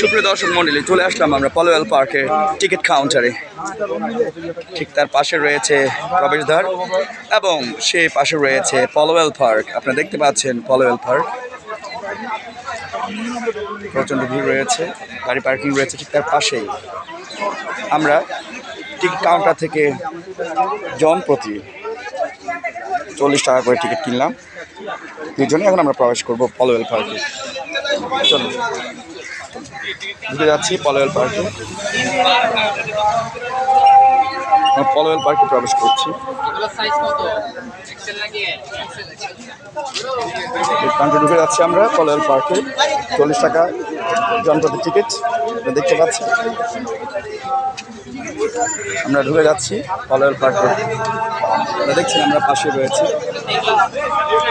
সুপ্রিয় দর্শক মন্ডলী, চলে আসলাম আমরা পলোয়েল পার্কের টিকিট কাউন্টারে। ঠিক তার পাশে রয়েছে প্রবেশদ্বার এবং সে পাশে রয়েছে পলোয়েল পার্ক। আপনারা দেখতে পাচ্ছেন পলোয়েল পার্ক। প্রচণ্ড ভিড় রয়েছে, গাড়ি পার্কিং রয়েছে ঠিক তার পাশেই। আমরা টিকিট কাউন্টার থেকে জন প্রতি চল্লিশ টাকা করে টিকিট কিনলাম। দুজনে এখন আমরা প্রবেশ করব পলোয়েল পার্কে। চলুন। ঢুকে যাচ্ছি পলোয়েল পার্কে। আমরা পলোয়েল পার্কে প্রবেশ করছি। কাউন্টে ঢুকে যাচ্ছি আমরা পলোয়েল পার্কে। চল্লিশ টাকা জনপ্রতি টিকিট দেখতে পাচ্ছি। আমরা ঢুকে যাচ্ছি পলোয়েল পার্কে। দেখছি আমরা পাশে রয়েছি। পার্কে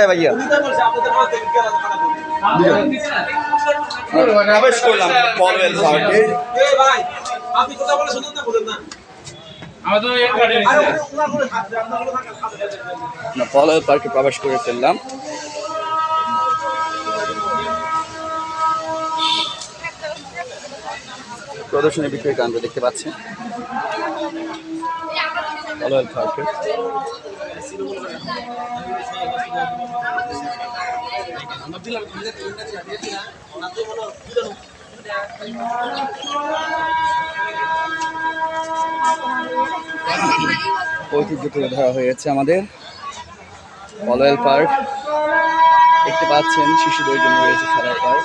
ভাইয়া প্রবেশ করলাম পার্কে আপনি কথা বলে শুনুন না বলেন না আমাদের এই গাড়ি আমরা পলয় পার্কে প্রবেশ করে ফেললাম। প্রদর্শনী বিক্রয় কেন্দ্র দেখতে পাচ্ছেন ঐতিহ্য তুলে ধরা হয়েছে আমাদের। পলয়েল পার্ক। দেখতে পাচ্ছেন, শিশুদের জন্য রয়েছে খেলার পার্ক।